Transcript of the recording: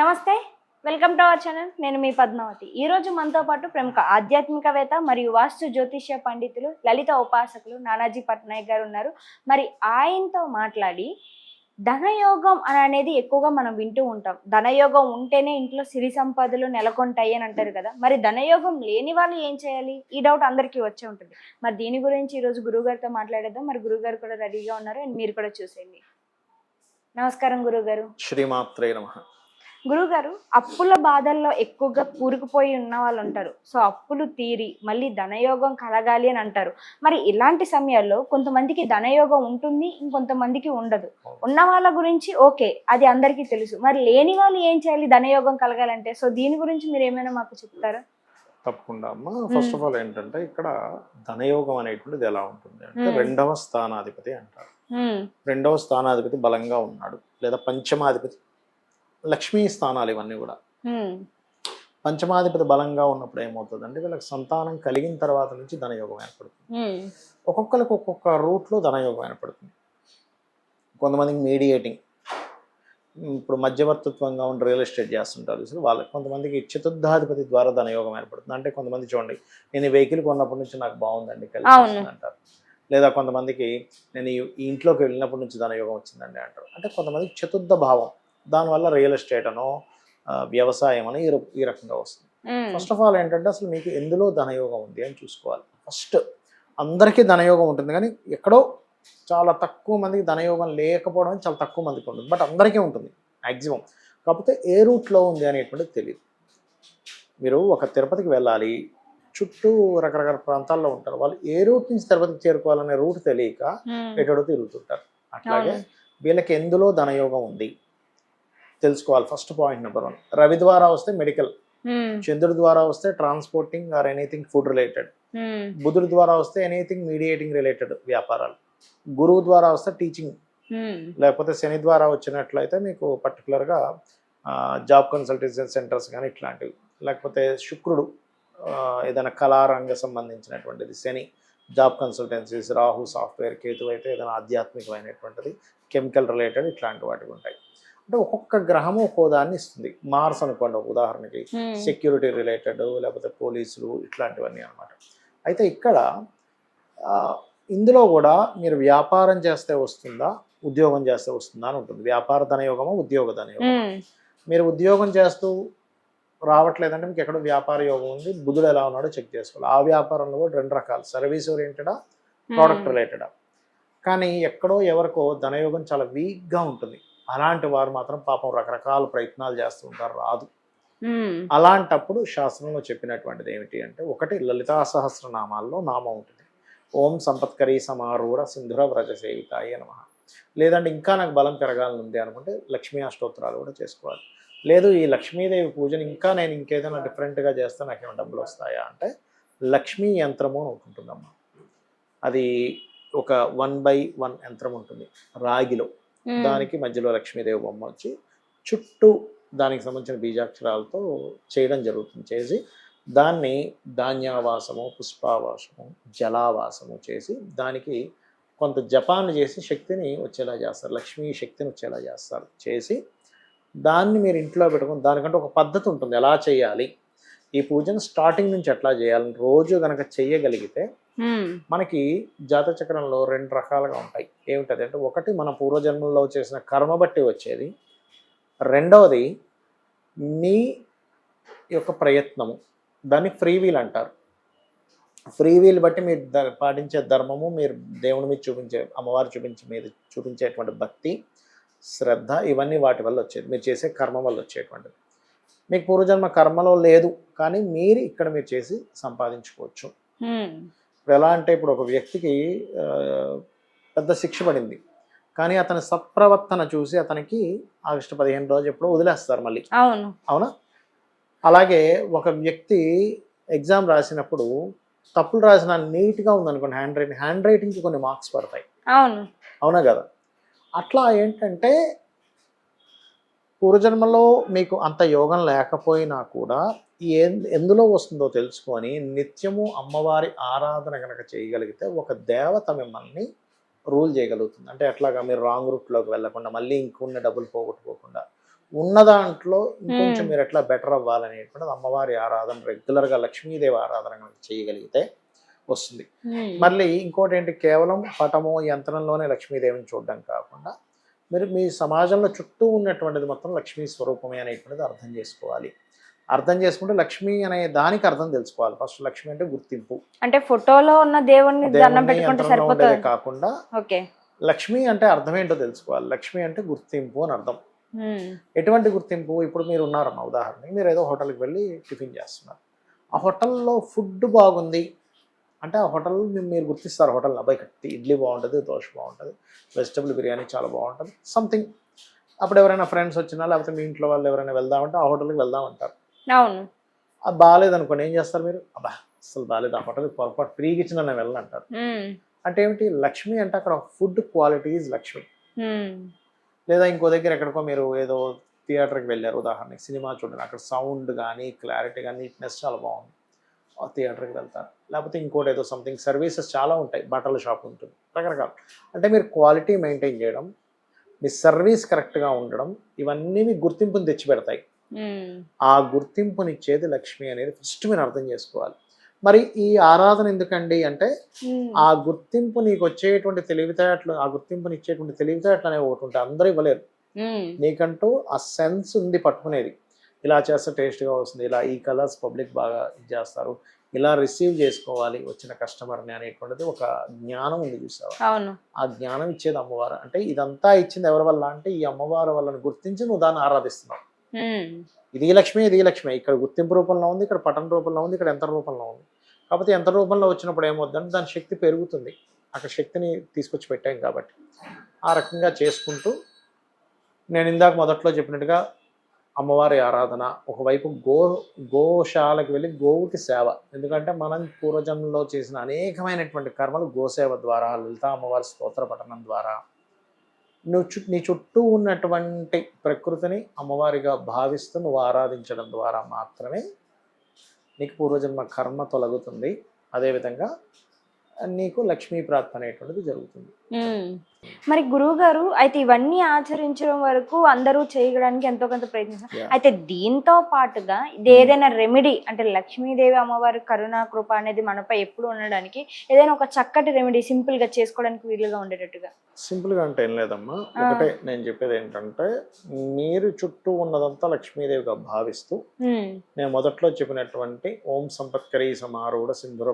నమస్తే welcome to our channel. నేను మీ పద్మావతి. ఈ రోజు మనతో పాటు ప్రముఖ ఆధ్యాత్మికవేత్త మరియు వాస్తు జ్యోతిష్య పండితులు లలిత ఉపాసకులు నానాజీ పట్నాయక్ గారు ఉన్నారు. మరి ఆయనతో మాట్లాడి ధనయోగం అని అనేది ఎక్కువగా మనం వింటూ ఉంటాం. ధనయోగం ఉంటేనే ఇంట్లో సిరి సంపదలు నెలకొంటాయి అని అంటారు కదా. మరి ధనయోగం లేని వాళ్ళు ఏం చేయాలి? ఈ డౌట్ అందరికీ వచ్చే ఉంటుంది. మరి దీని గురించి ఈరోజు గురువుగారితో గారితో మాట్లాడేద్దాం. మరి గురువు గారు కూడా రెడీగా ఉన్నారు. అండ్ మీరు కూడా చూసేయండి. నమస్కారం గురువుగారు శ్రీమాత్రే నమ. గురుగారు అప్పుల బాధల్లో ఎక్కువగా కూరుకుపోయి ఉన్న వాళ్ళు ఉంటారు సో అప్పులు తీరి మళ్ళీ ధనయోగం కలగాలి అని అంటారు. మరి ఇలాంటి సమయాల్లో కొంతమందికి ధనయోగం ఉంటుంది ఇంకొంతమందికి ఉండదు. ఉన్న వాళ్ళ గురించి ఓకే అది అందరికీ తెలుసు. మరి లేని వాళ్ళు ఏం చేయాలి ధనయోగం కలగాలంటే? సో దీని గురించి మీరు ఏమైనా మాకు చెప్తారా? తప్పకుండా అమ్మ. ఫస్ట్ ఆఫ్ ఆల్ ఏంటంటే ఇక్కడ ధనయోగం అనేటువంటిది ఎలా ఉంటుంది అంటే. రెండవ స్థానాధిపతి అంటారు. రెండవ స్థానాధిపతి బలంగా ఉన్నాడు. లేదా పంచమాధిపతి లక్ష్మీ స్థానాలు ఇవన్నీ కూడా. పంచమాధిపతి బలంగా ఉన్నప్పుడు ఏమవుతుందంటే వీళ్ళకి సంతానం కలిగిన తర్వాత నుంచి ధనయోగం ఏర్పడుతుంది. ఒక్కొక్కరికి ఒక్కొక్క రూట్లో ధనయోగం ఏర్పడుతుంది. కొంతమందికి మీడియేటింగ్. ఇప్పుడు మధ్యవర్తిత్వంగా ఉండి రియల్ ఎస్టేట్ చేస్తుంటారు చూసారు? వాళ్ళకి కొంతమందికి చతుర్థాధిపతి ద్వారా ధనయోగం ఏర్పడుతుంది. అంటే కొంతమంది చూడండి నేను ఈ వెహికల్ కొన్నప్పటి నుంచి నాకు బాగుందండి కలిసి అంటారు లేదా కొంతమందికి నేను ఈ ఈ ఇంట్లోకి వెళ్ళినప్పటి నుంచి ధనయోగం వచ్చిందండి అంటారు. అంటే కొంతమందికి చతుర్థ భావం. దానివల్ల రియల్ ఎస్టేట్ అనో వ్యవసాయం అని ఈ ర- ఈ రకంగా వస్తుంది. ఫస్ట్ ఆఫ్ ఆల్ ఏంటంటే అసలు మీకు ఎందులో ధనయోగం ఉంది అని చూసుకోవాలి. ఫస్ట్ అందరికీ ధనయోగం ఉంటుంది కానీ ఎక్కడో చాలా తక్కువ మందికి ధనయోగం లేకపోవడం చాలా తక్కువ మందికి ఉంటుంది. బట్ అందరికీ ఉంటుంది మ్యాక్సిమం కాకపోతే ఏ రూట్లో ఉంది అనేటువంటిది తెలియదు మీరు ఒక తిరుపతికి వెళ్ళాలి చుట్టూ రకరకాల ప్రాంతాల్లో ఉంటారు. వాళ్ళు ఏ రూట్ నుంచి తిరుపతికి చేరుకోవాలనే రూట్ తెలియక ఉమ్, ఎటో తిరుగుతుంటారు. అట్లాగే. వీళ్ళకి ఎందులో ధనయోగం ఉంది? తెలుసుకోవాలి. First point number one Ravi ద్వారా వస్తే మెడికల్ ఉమ్, చంద్రుడి ద్వారా వస్తే transporting or anything food related బుధుడి ద్వారా వస్తే ఎనీథింగ్ మీడియేటింగ్ రిలేటెడ్ వ్యాపారాలు. గురువు ద్వారా వస్తే టీచింగ్ ఉమ్, లేకపోతే శని ద్వారా వచ్చినట్లయితే మీకు పర్టికులర్గా జాబ్ కన్సల్టేషన్ సెంటర్స్ కానీ ఇట్లాంటివి. లేకపోతే శుక్రుడు ఏదైనా కళారంగ సంబంధించినటువంటిది Shani job consultancies Rahu software Ketu అయితే ఏదైనా ఆధ్యాత్మికమైనటువంటిది కెమికల్ రిలేటెడ్ ఇట్లాంటి వాటికి ఉంటాయి. అంటే ఒక్కొక్క గ్రహము ఒక్కో దాన్ని ఇస్తుంది. మార్స్ అనుకోండి ఒక ఉదాహరణకి సెక్యూరిటీ రిలేటెడ్ లేకపోతే పోలీసులు ఇట్లాంటివన్నీ అనమాట అయితే ఇక్కడ ఇందులో కూడా మీరు వ్యాపారం చేస్తే వస్తుందా ఉద్యోగం చేస్తే వస్తుందా అని ఉంటుంది. వ్యాపార ధనయోగమా ఉద్యోగ ధనయోగం ఉమ్, మీరు ఉద్యోగం చేస్తూ రావట్లేదంటే మీకు ఎక్కడో వ్యాపార యోగం ఉంది బుధుడు ఎలా ఉన్నాడో చెక్ చేసుకోవాలి. ఆ వ్యాపారంలో కూడా రెండు రకాలు సర్వీస్ ఓరియంటెడా ప్రోడక్ట్ రిలేటెడా కానీ ఎక్కడో ఎవరికో ధనయోగం చాలా వీక్గా ఉంటుంది. అలాంటి వారు మాత్రం పాపం రకరకాల ప్రయత్నాలు చేస్తూ ఉంటారు రాదు. అలాంటప్పుడు శాస్త్రంలో చెప్పినటువంటిది ఏమిటి అంటే ఒకటి లలితా సహస్రనామాల్లో నామం ఉంటుంది. ఓం సంపత్కరీ సమారూఢ సింధుర వ్రజ సేవితాయ నమ. లేదంటే ఇంకా నాకు బలం పెరగాలని ఉంది అనుకుంటే లక్ష్మీ అష్టోత్తరాలు కూడా చేసుకోవాలి. లేదు ఈ లక్ష్మీదేవి పూజను ఇంకా నేను ఇంకేదైనా డిఫరెంట్గా చేస్తే నాకు ఏమైనా డబ్బులు వస్తాయా అంటే లక్ష్మీ యంత్రము అని ఒకటి ఉంటుందమ్మా. అది ఒక వన్ బై వన్ యంత్రం ఉంటుంది రాగిలో. దానికి మధ్యలో లక్ష్మీదేవి బొమ్మ వచ్చి చుట్టూ దానికి సంబంధించిన బీజాక్షరాలతో చేయడం జరుగుతుంది. చేసి దాన్ని ధాన్యావాసము పుష్పావాసము జలావాసము చేసి దానికి కొంత జపాన్ని చేసి శక్తిని వచ్చేలా చేస్తారు. లక్ష్మీ శక్తిని వచ్చేలా చేస్తారు. చేసి దాన్ని మీరు ఇంట్లో పెట్టుకుని దానికంటే ఒక పద్ధతి ఉంటుంది. ఎలా చేయాలి? ఈ పూజను స్టార్టింగ్ నుంచి ఎట్లా చేయాలని రోజు కనుక చెయ్యగలిగితే ఉమ్, మనకి జాతచక్రంలో రెండు రకాలుగా ఉంటాయి. ఏమిటది అంటే ఒకటి మన పూర్వజన్మల్లో చేసిన కర్మ బట్టి వచ్చేది. రెండవది మీ యొక్క ప్రయత్నము. దాన్ని ఫ్రీ వీల్ అంటారు. ఫ్రీ వీల్ బట్టి మీరు ద- పాటించే ధర్మము మీరు దేవుని మీద చూపించే అమ్మవారు చూపించే మీద చూపించేటువంటి భక్తి శ్రద్ధ ఇవన్నీ వాటి వల్ల వచ్చేది. మీరు చేసే కర్మ వల్ల వచ్చేటువంటిది. మీకు పూర్వజన్మ కర్మలో లేదు కానీ మీరు ఇక్కడ మీరు చేసి సంపాదించుకోవచ్చు. ఇప్పుడు ఎలా అంటే ఇప్పుడు ఒక వ్యక్తికి పెద్ద శిక్ష పడింది. కానీ అతని సత్ప్రవర్తన చూసి అతనికి ఆగస్టు పదిహేను రోజు ఎప్పుడో వదిలేస్తారు మళ్ళీ. అవును. అవునా? అలాగే ఒక వ్యక్తి ఎగ్జామ్ రాసినప్పుడు తప్పులు రాసిన నీట్గా ఉందనుకోండి హ్యాండ్ రైటింగ్ హ్యాండ్ రైటింగ్కి కొన్ని మార్క్స్ పడతాయి. అవును. అవునా కదా? అట్లా ఏంటంటే పూర్వజన్మలో మీకు అంత యోగం లేకపోయినా కూడా ఏ ఎందులో వస్తుందో తెలుసుకొని నిత్యము అమ్మవారి ఆరాధన కనుక చేయగలిగితే ఒక దేవత మిమ్మల్ని రూల్ చేయగలుగుతుంది అంటే ఎట్లాగా మీరు రాంగ్ రూట్లోకి వెళ్ళకుండా మళ్ళీ ఇంకున్న డబ్బులు పోగొట్టుకోకుండా ఉన్న దాంట్లో ఇంకొంచెం. మీరు ఎట్లా బెటర్ అవ్వాలనేటువంటిది అమ్మవారి ఆరాధన రెగ్యులర్గా లక్ష్మీదేవి ఆరాధన చేయగలిగితే వస్తుంది. మళ్ళీ ఇంకోటి ఏంటి కేవలం పటము యంత్రంలోనే లక్ష్మీదేవిని చూడడం కాకుండా మీరు మీ సమాజంలో చుట్టూ ఉన్నటువంటిది మొత్తం లక్ష్మీ స్వరూపమే అనేటువంటిది అర్థం చేసుకోవాలి అర్థం చేసుకుంటే లక్ష్మి అనే దానికి అర్థం తెలుసుకోవాలి. ఫస్ట్ లక్ష్మి అంటే గుర్తింపు. అంటే ఫోటోలో ఉన్న దండం పెట్టుకుంటే సరిపోతుంది. కాకుండా ఓకే. లక్ష్మి అంటే అర్థం ఏంటో తెలుసుకోవాలి. లక్ష్మి అంటే గుర్తింపు అని అర్థం. ఎటువంటి గుర్తింపు? ఇప్పుడు మీరు ఉన్నారన్న ఉదాహరణకి మీరు ఏదో హోటల్కి వెళ్ళి టిఫిన్ చేస్తున్నారు. ఆ హోటల్లో ఫుడ్ బాగుంది అంటే ఆ హోటల్ మీరు గుర్తిస్తారు హోటల్ అబ్బాయి కట్టి ఇడ్లీ బాగుంటుంది దోశ బాగుంటుంది వెజిటబుల్ బిర్యానీ చాలా బాగుంటుంది సంథింగ్ అప్పుడు ఎవరైనా ఫ్రెండ్స్ వచ్చినా లేకపోతే మీ ఇంట్లో వాళ్ళు ఎవరైనా వెళ్దామంటే ఆ హోటల్కి వెళ్దామంటారు. అవును. అది బాగాలేదు అనుకోండి ఏం చేస్తారు మీరు? అబ్బా అసలు బాగాలేదు ఆ హోటల్కి పొరపాటు ఫ్రీగా ఇచ్చిన నేను వెళ్ళను అంటారు ఉమ్. అంటే ఏమిటి? లక్ష్మి అంటే అక్కడ ఫుడ్ క్వాలిటీ ఈజ్ లక్ష్మి. లేదా ఇంకో దగ్గర ఎక్కడికో మీరు ఏదో థియేటర్కి వెళ్ళారు ఉదాహరణకి సినిమా చూడండి అక్కడ సౌండ్ కానీ క్లారిటీ కానీ నీట్నెస్ చాలా బాగుంది. ఆ థియేటర్కి వెళ్తారు. లేకపోతే ఇంకోటి ఏదో సంథింగ్ సర్వీసెస్ చాలా ఉంటాయి బట్టల షాప్ ఉంటుంది రకరకాల. అంటే మీరు క్వాలిటీ మెయింటైన్ చేయడం మీ సర్వీస్ కరెక్ట్గా ఉండడం ఇవన్నీ మీకు గుర్తింపుని తెచ్చిపెడతాయి. ఆ గుర్తింపునిచ్చేది లక్ష్మి అనేది ఫస్ట్ మీరు అర్థం చేసుకోవాలి. మరి ఈ ఆరాధన ఎందుకండి అంటే. ఆ గుర్తింపు నీకు వచ్చేటువంటి తెలివితేటలు ఆ గుర్తింపుని ఇచ్చేటువంటి తెలివితేటలు అనేవి ఒకటి ఉంటాయి అందరూ ఇవ్వలేరు. నీకంటూ ఆ సెన్స్ ఉంది పట్టుకునేది. ఇలా చేస్తే టేస్ట్గా వస్తుంది ఇలా ఈ కలర్స్ పబ్లిక్ బాగా ఇది చేస్తారు ఇలా రిసీవ్ చేసుకోవాలి వచ్చిన కస్టమర్ని అనేటువంటిది ఒక జ్ఞానం ఉంది చూసావా? అవును. ఆ జ్ఞానం ఇచ్చేది అమ్మవారు. అంటే ఇదంతా ఇచ్చింది ఎవరి వల్ల అంటే ఈ అమ్మవారి వల్లని గుర్తించి నువ్వు దాన్ని ఆరాధిస్తున్నావు. ఇది లక్ష్మి ఇది లక్ష్మి. ఇక్కడ గుర్తింపు రూపంలో ఉంది ఇక్కడ పఠన రూపంలో ఉంది ఇక్కడ యంత్ర రూపంలో ఉంది. కాకపోతే యంత్ర రూపంలో వచ్చినప్పుడు ఏమవుతుందంటే దాని శక్తి పెరుగుతుంది. అక్కడ శక్తిని తీసుకొచ్చి పెట్టాం కాబట్టి. ఆ రకంగా చేసుకుంటూ నేను ఇందాక మొదట్లో చెప్పినట్టుగా అమ్మవారి ఆరాధన ఒకవైపు గో గోశాలకు వెళ్ళి గోవుకి సేవ. ఎందుకంటే మనం పూర్వజన్మలో చేసిన అనేకమైనటువంటి కర్మలు గోసేవ ద్వారా లలితా అమ్మవారి స్తోత్ర పఠనం ద్వారా నువ్వు చు నీ చుట్టూ ఉన్నటువంటి ప్రకృతిని అమ్మవారిగా భావిస్తూ నువ్వు ఆరాధించడం ద్వారా మాత్రమే నీకు పూర్వజన్మ కర్మ తొలగుతుంది. అదేవిధంగా నీకు లక్ష్మీ ప్రాప్తి అనేటువంటిది జరుగుతుంది. మరి గురువు గారు అయితే ఇవన్నీ ఆచరించడం వరకు అందరూ చేయడానికి ఎంతో కొంత ప్రయత్నిస్తారు. అయితే దీంతో పాటుగా ఇది ఏదైనా రెమెడీ అంటే లక్ష్మీదేవి అమ్మవారి కరుణా కృప అనేది మనపై ఎప్పుడు ఉండడానికి ఏదైనా ఒక చక్కటి రెమెడీ సింపుల్గా చేసుకోవడానికి వీలుగా ఉండేటట్టుగా సింపుల్గా అంటే ఏం లేదమ్మా. ఒకటే నేను చెప్పేది ఏంటంటే మీరు చుట్టూ ఉన్నదంతా లక్ష్మీదేవిగా భావిస్తూ. నేను మొదట్లో చెప్పినటువంటి ఓం సంపత్కరీ సమారూఢ సింధుర